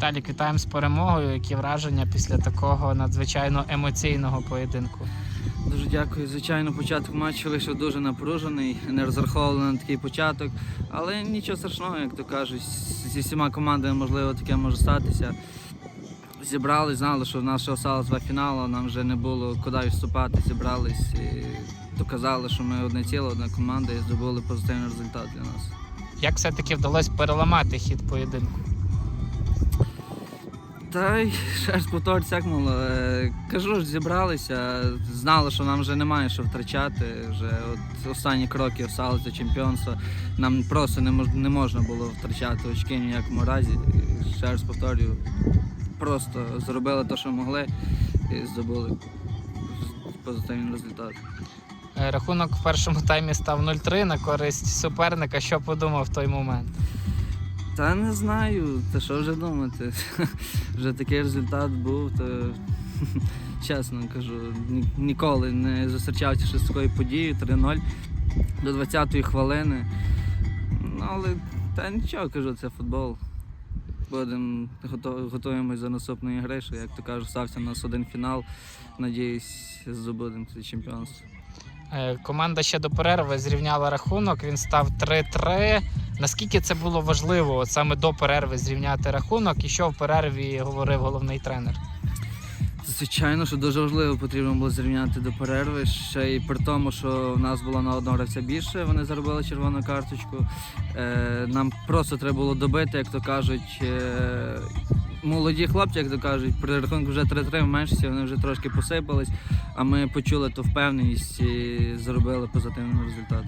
Віталік, вітаємо з перемогою. Які враження після такого надзвичайно емоційного поєдинку? Дуже дякую. Звичайно, початок матчу вийшов дуже напружений, не розраховували на такий початок. Але нічого страшного, як то кажуть, зі всіма командами можливо таке може статися. Зібрались, знали, що в нас ще осталось два фінали, нам вже не було куди відступати, зібрались і доказали, що ми одне ціле, одна команда і здобули позитивний результат для нас. Як все-таки вдалося переламати хід поєдинку? Та й ж повторюсь, як мало. е, Кажу ж, зібралися, знали, що нам вже немає що втрачати. Вже от останні кроки осталось до чемпіонства. Нам просто не, мож, не можна було втрачати очки ні в якому разі. Ще раз повторюю, просто зробили те, що могли, і здобули позитивний результат. Е, Рахунок в першому таймі став 0-3 на користь суперника. Що подумав в той момент? Та не знаю, та що вже думати. Вже такий результат був, то чесно кажу, ніколи не зустрічався з такою подією 3-0 до 20-ї хвилини. Ну, але та нічого кажу, це футбол. Будемо готуємось до наступної гри, що, як то кажуть, стався у нас один фінал. Надіюсь, здобудемо це чемпіонство. Е, Команда ще до перерви зрівняла рахунок. Він став 3-3. Наскільки це було важливо от саме до перерви зрівняти рахунок, і що в перерві говорив головний тренер? Звичайно, що дуже важливо потрібно було зрівняти до перерви. Ще й при тому, що в нас було на одного гравця більше, вони заробили червону карточку. Е, нам просто треба було добити, як то кажуть. Е, молоді хлопці, як то кажуть, при рахунку вже 3-3 в меншості, вони вже трошки посипались, а ми почули ту впевненість і зробили позитивний результат.